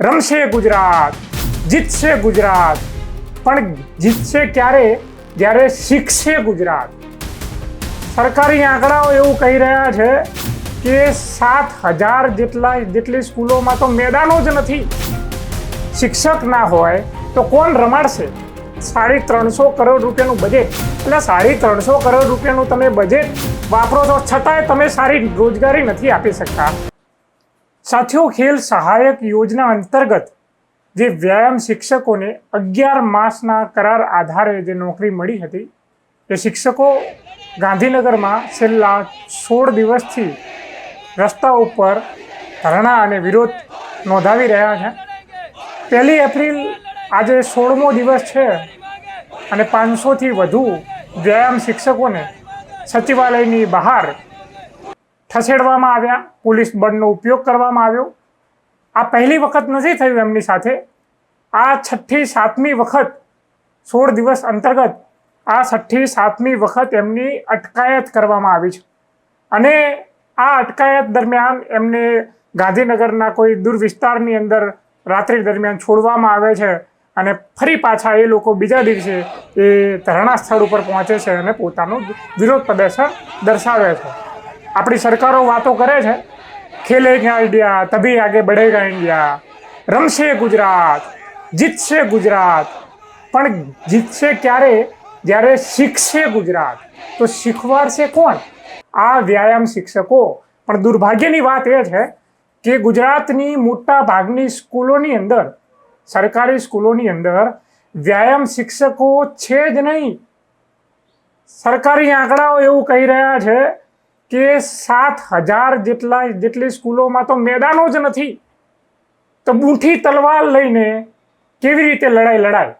રમશે ગુજરાત, જીતશે ગુજરાત. પણ જીતશે ક્યારે? જ્યારે શીખશે ગુજરાત. સરકારી આંકડાઓ એવું કહી રહ્યા છે કે સાત હજાર જેટલા જેટલી સ્કૂલોમાં તો મેદાનો જ નથી. શિક્ષક ના હોય તો કોણ રમાડશે? સાડી ત્રણસો કરોડ રૂપિયાનું બજેટ એટલે સાડી ત્રણસો કરોડ રૂપિયાનું તમે બજેટ વાપરો છો છતાંય તમે સારી રોજગારી નથી આપી શકતા. સાથીઓ, ખેલ સહાયક યોજના અંતર્ગત જે વ્યાયામ શિક્ષકોને અગિયાર માસના કરાર આધારે જે નોકરી મળી હતી, એ શિક્ષકો ગાંધીનગરમાં છેલ્લા સોળ દિવસથી રસ્તા ઉપર ધરણા અને વિરોધ નોંધાવી રહ્યા છે. પહેલી એપ્રિલ આજે સોળમો દિવસ છે અને પાંચસોથી વધુ વ્યાયામ શિક્ષકોને સચિવાલયની બહાર ખસેડવામાં આવ્યા, પોલીસ બળનો ઉપયોગ કરવામાં આવ્યો. આ પહેલી વખત નથી થયું એમની સાથે. આ છઠ્ઠી સાતમી વખત, સોળ દિવસ અંતર્ગત આ છઠ્ઠી સાતમી વખત એમની અટકાયત કરવામાં આવી છે. અને આ અટકાયત દરમિયાન એમને ગાંધીનગરના કોઈ દૂર વિસ્તારની અંદર રાત્રિ દરમિયાન છોડવામાં આવે છે અને ફરી પાછા એ લોકો બીજા દિવસે એ ધરણા સ્થળ ઉપર પહોંચે છે અને પોતાનું વિરોધ પ્રદર્શન દર્શાવે છે. આપણી સરકારો વાતો કરે છે ખેલેગા ઇન્ડિયા? તભી આગે બઢેગા ઇન્ડિયા? રમશે ગુજરાત? જીતશે ગુજરાત? પણ જીતશે ક્યારે? જ્યારે શીખશે ગુજરાત. તો શીખવાડશે કોણ? આ વ્યાયામ શિક્ષકો. પણ દુર્ભાગ્યની વાત એ છે કે ગુજરાતની મોટા ભાગની સ્કૂલોની અંદર, સરકારી સ્કૂલોની અંદર, વ્યાયામ શિક્ષકો છે જ નહીં. સરકારી આંકડાઓ એવું કહી રહ્યા છે કે સાત હજાર જેટલા જેટલી સ્કૂલોમાં તો મેદાનો જ નથી. તો બૂઠી તલવાર લઈને કેવી રીતે લડાઈ લડાય?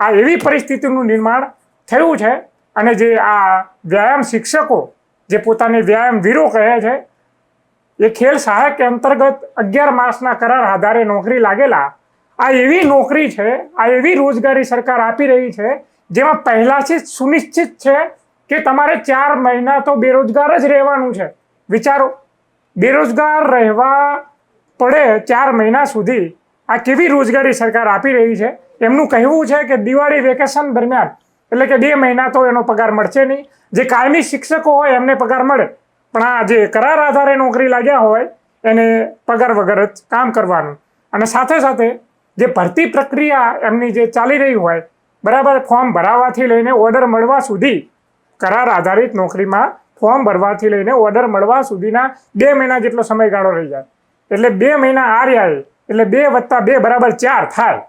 આ એવી પરિસ્થિતિનું નિર્માણ થયું છે અને જે આ વ્યાયામ શિક્ષકો જે પોતાને વ્યાયામ વીરો કહે છે, એ ખેલ સહાયક અંતર્ગત અગિયાર માસના કરાર આધારે નોકરી લાગેલા, આ એવી નોકરી છે, આ એવી રોજગારી સરકાર આપી રહી છે, જેમાં પહેલાથી સુનિશ્ચિત છે કે તમારે ચાર મહિના તો બેરોજગાર જ રહેવાનું છે. વિચારો, બેરોજગાર રહેવા પડે ચાર મહિના સુધી આ કેવી રોજગારી સરકાર આપી રહી છે? એમનું કહેવું છે કે દિવાળી વેકેશન દરમિયાન, એટલે કે બે મહિના તો એનો પગાર મળશે નહીં. જે કાયમી શિક્ષકો હોય એમને પગાર મળે. પણ આ જે કરાર આધારે નોકરી લાગ્યા હોય, એને પગાર વગર જ કામ કરવાનું. અને સાથે સાથે જે ભરતી પ્રક્રિયા એમની જે ચાલી રહી હોય, બરાબર ફોર્મ ભરાવાથી લઈને ઓર્ડર મળવા સુધી કરાર આધારિત નોકરીમાં ફોર્મ ભરવાથી લઈને ઓર્ડર મળવા સુધીના બે મહિના જેટલો સમયગાળો રહી જાય. એટલે બે મહિના આ રહ્યા એટલે બે વત્તા બે બરાબર ચાર થાય.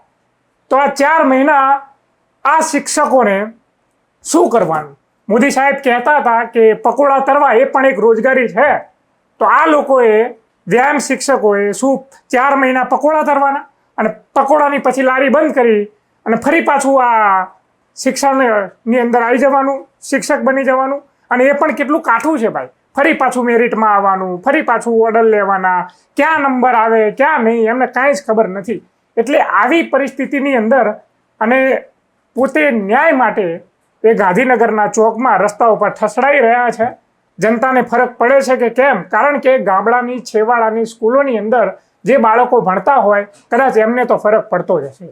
તો આ ચાર મહિના આ શિક્ષકોને શું કરવાનું? મોદી સાહેબ કહેતા હતા કે પકોડા તરવા એ પણ એક રોજગારી છે. તો આ લોકોએ વ્યાયામ શિક્ષકોએ શું ચાર મહિના પકોડા તરવાના? અને પકોડાની પછી લારી બંધ કરી અને ફરી પાછું આ શિક્ષણની અંદર આવી જવાનું, શિક્ષક બની જવાનું, અને એ પણ કેટલું કાઠું છે ભાઈ. ફરી પાછું મેરિટમાં આવવાનું, ફરી પાછું ઓર્ડર લેવાના, ક્યાં નંબર આવે, ક્યાં નહીં, એમને કાંઈ જ ખબર નથી. એટલે આવી પરિસ્થિતિની અંદર અને પોતે ન્યાય માટે એ ગાંધીનગરના ચોકમાં રસ્તા ઉપર ઠસડાઈ રહ્યા છે. જનતાને ફરક પડે છે કે કેમ? કારણ કે ગામડાની, છેવાડાની, સ્કૂલોની અંદર જે બાળકો ભણતા હોય, કદાચ એમને તો ફરક પડતો જ હશે.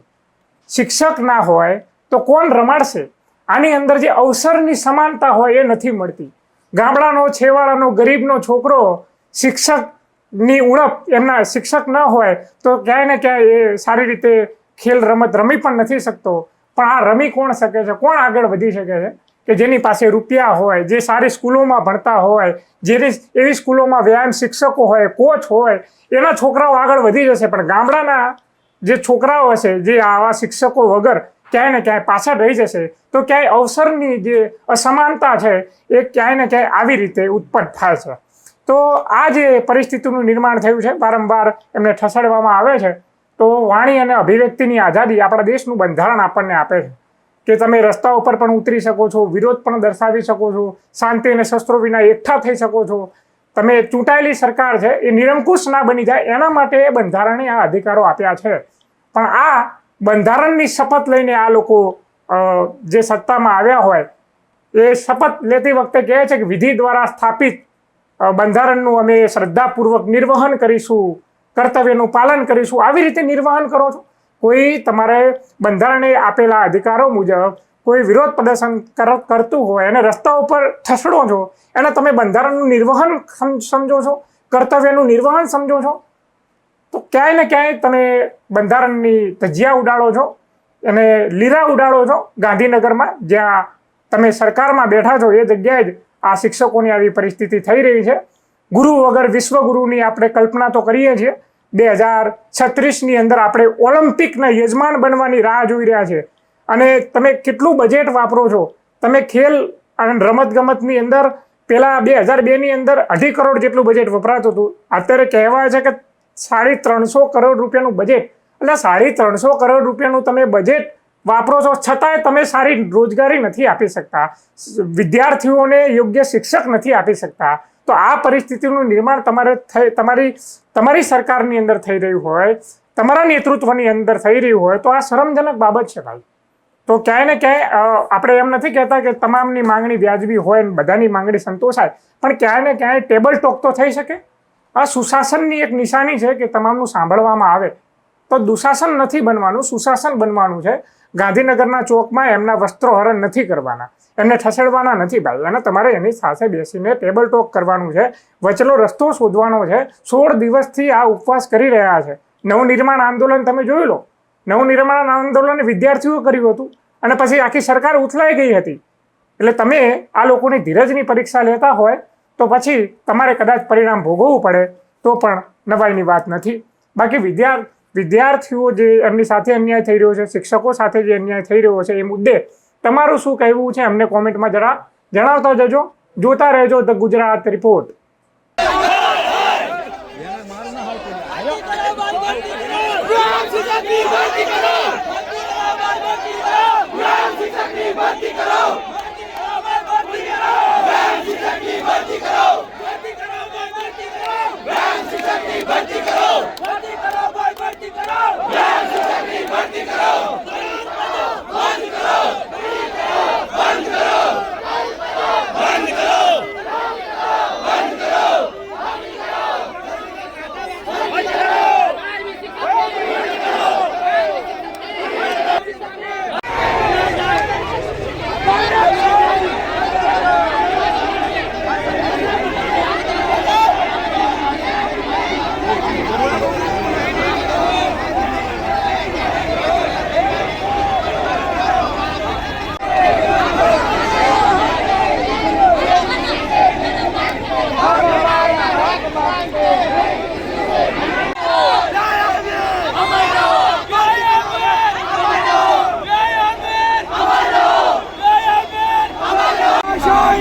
શિક્ષક ના હોય તો કોણ રમાડશે? આની અંદર જે અવસરની સમાનતા હોય એ નથી મળતી. ગામડાનો છેવાડાનો, ગરીબનો છોકરો, શિક્ષકની ઉણપ એમના શિક્ષક ન હોય તો ક્યાંય ને ક્યાંય એ સારી રીતે ખેલ રમત રમી પણ નથી શકતો. પણ આ રમી કોણ શકે છે? કોણ આગળ વધી શકે છે? કે જેની પાસે રૂપિયા હોય, જે સારી સ્કૂલોમાં ભણતા હોય, જેની એવી સ્કૂલોમાં વ્યાયામ શિક્ષકો હોય, કોચ હોય, એના છોકરાઓ આગળ વધી જશે. પણ ગામડાના જે છોકરાઓ હશે, જે આવા શિક્ષકો વગર ક્યાંય ને ક્યાંય પાછળ રહી જશે, તો ક્યાંય અવસરની જે અસમાનતા છે, એ ક્યાંય ને ક્યાંય આવી રીતે ઉત્પન્ન થાય છે. તો આ જે પરિસ્થિતિનું નિર્માણ થયું છે, વારંવાર એમને ઠસાડવામાં આવે છે, તો વાણી અને અભિવ્યક્તિની આઝાદી આપણા દેશનું બંધારણ આપણને આપે છે. કે તમે રસ્તા ઉપર પણ ઉતરી શકો છો, વિરોધ પણ દર્શાવી શકો છો, શાંતિ અને શસ્ત્રો વિના એકઠા થઈ શકો છો. તમે ચૂંટાયેલી સરકાર છે, એ નિરંકુશ ના બની જાય, એના માટે એ બંધારણે આ અધિકારો આપ્યા છે. પણ આ બંધારણની શપથ લઈને આ લોકો જે સત્તામાં આવ્યા હોય, એ શપથ લેતી વખતે કહે છે કે વિધિ દ્વારા સ્થાપિત બંધારણનું અમે શ્રદ્ધાપૂર્વક નિર્વહન કરીશું, કર્તવ્યનું પાલન કરીશું. આવી રીતે નિર્વહન કરો છો. કોઈ તમારે બંધારણે આપેલા અધિકારો મુજબ કોઈ વિરોધ પ્રદર્શન કર- કરતું હોય અને રસ્તા ઉપર ઠસડો છો, એને તમે બંધારણનું નિર્વહન સમ- સમજો છો, કર્તવ્યનું નિર્વહન સમજો છો તો ક્યાંય ને ક્યાંય તમે બંધારણની ધજિયા ઉડાડો છો અને લીરા ઉડાડો છો ગાંધીનગરમાં, જ્યાં તમે સરકારમાં બેઠા છો, એ જગ્યાએ જ આ શિક્ષકોની આવી પરિસ્થિતિ થઈ રહી છે. ગુરુ વગર વિશ્વગુરુની આપણે કલ્પના તો કરીએ છીએ. બે હજાર છત્રીસની અંદર આપણે ઓલિમ્પિકના યજમાન બનવાની રાહ જોઈ રહ્યા છે. અને તમે કેટલું બજેટ વાપરો છો? તમે ખેલ અને રમતગમતની અંદર પહેલાં બે હજાર બેની અંદર અઢી કરોડ જેટલું બજેટ વપરાતું હતું. અત્યારે કહેવાય છે કે સાડી ત્રણસો કરોડ રૂપિયાનું બજેટ એટલે સાડી ત્રણસો કરોડ રૂપિયાનું તમે બજેટ વાપરો છો. છતાંય તમે સારી રોજગારી નથી આપી શકતા. વિદ્યાર્થીઓને યોગ્ય શિક્ષક નથી આપી શકતા. તો આ પરિસ્થિતિનું નિર્માણ તમારે થઈ, તમારી તમારી સરકારની અંદર થઈ રહ્યું હોય, તમારા નેતૃત્વની અંદર થઈ રહ્યું હોય, તો આ શરમજનક બાબત છે ભાઈ. તો ક્યાંય ને ક્યાંય આપણે એમ નથી કહેતા કે તમામની માંગણી વ્યાજબી હોય ને બધાની માંગણી સંતોષાય. પણ ક્યાંય ને ક્યાંય ટેબલ ટોક તો થઈ શકે. આ સુશાસનની એક નિશાની છે કે તમામનું સાંભળવામાં આવે. તો દુશાસન નથી બનવાનું, સુશાસન બનવાનું છે. ગાંધીનગરના ચોકમાં એમના વસ્ત્રો હરણ નથી કરવાના. એમને ઠસેડવાના નથી ભાઈ. અને તમારે એની સાથે બેસીને ટેબલ ટોક કરવાનું છે. વચલો રસ્તો શોધવાનો છે. સોળ દિવસથી આ ઉપવાસ કરી રહ્યા છે. નવનિર્માણ આંદોલન તમે જોઈ લો. નવનિર્માણ આંદોલન વિદ્યાર્થીઓ કર્યું હતું. અને પછી આખી સરકાર ઉથલાઈ ગઈ હતી. એટલે તમે આ લોકોની ધીરજની પરીક્ષા લેતા હોય તો પછી તમારે કદાચ પરિણામ ભોગવવું પડે, તો પણ નવાઈની વાત નથી. બાકી વિદ્યા વિદ્યાર્થીઓ જે એમની સાથે અન્યાય થઈ રહ્યો છે, શિક્ષકો સાથે જે અન્યાય થઈ રહ્યો છે એ મુદ્દે તમારું શું કહેવું છે અમને કોમેન્ટમાં જરા જણાવતા જજો. જોતા રહેજો the Gujarat report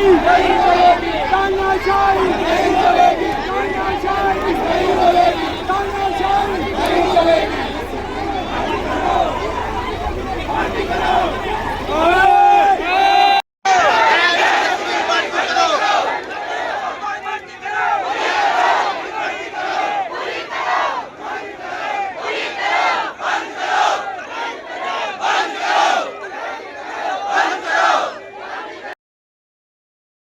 Şahit! Canla Şahit!